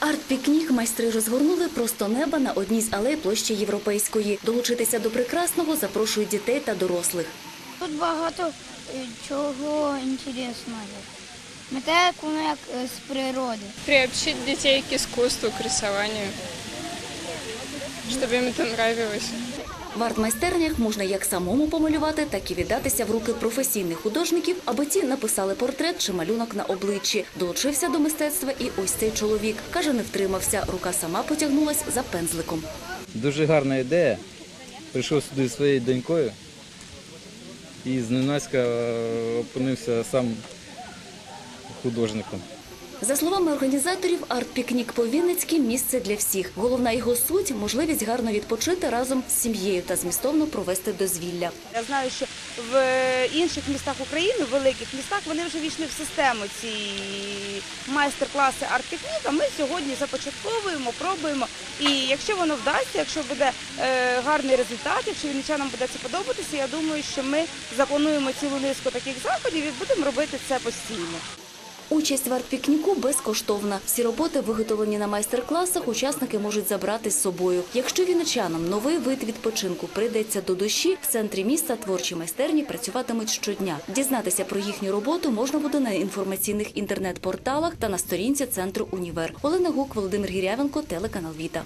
Арт-пікнік майстри розгорнули просто неба на одній з алей площі Європейської. Долучитися до прекрасного запрошують дітей та дорослих. Тут багато е, чого інтересного. Мета як е, з природи. Приобщити дітей к искусству, к рисованию, чтобы им это нравилось. В арт-майстернях можна як самому помалювати, так і віддатися в руки професійних художників, аби ті написали портрет чи малюнок на обличчі. Долучився до мистецтва і ось цей чоловік. Каже, не втримався. Рука сама потягнулась за пензликом. Дуже гарна ідея. Прийшов сюди зі своєю донькою і зненацька е, опинився сам художником. За словами організаторів, арт-пікнік по-вінницьки – місце для всіх. Головна його суть – можливість гарно відпочити разом з сім'єю та змістовно провести дозвілля. Я знаю, що в інших містах України, в великих містах, вони вже війшли в систему ці майстер-класи арт-пікніка. Ми сьогодні започатковуємо, пробуємо. І якщо воно вдасться, якщо буде е, гарний результат, якщо вінничанам буде це подобатися, я думаю, що ми заплануємо цілу низку таких заходів і будемо робити це постійно. Участь в арт-пікніку безкоштовна. Всі роботи, виготовлені на майстер-класах, учасники можуть забрати з собою. Якщо вінничанам новий вид відпочинку прийдеться до душі, в центрі міста творчі майстерні працюватимуть щодня. Дізнатися про їхню роботу можна буде на інформаційних інтернет-порталах та на сторінці центру Універ. Олена Гук, Володимир Гірявенко, телеканал Віта.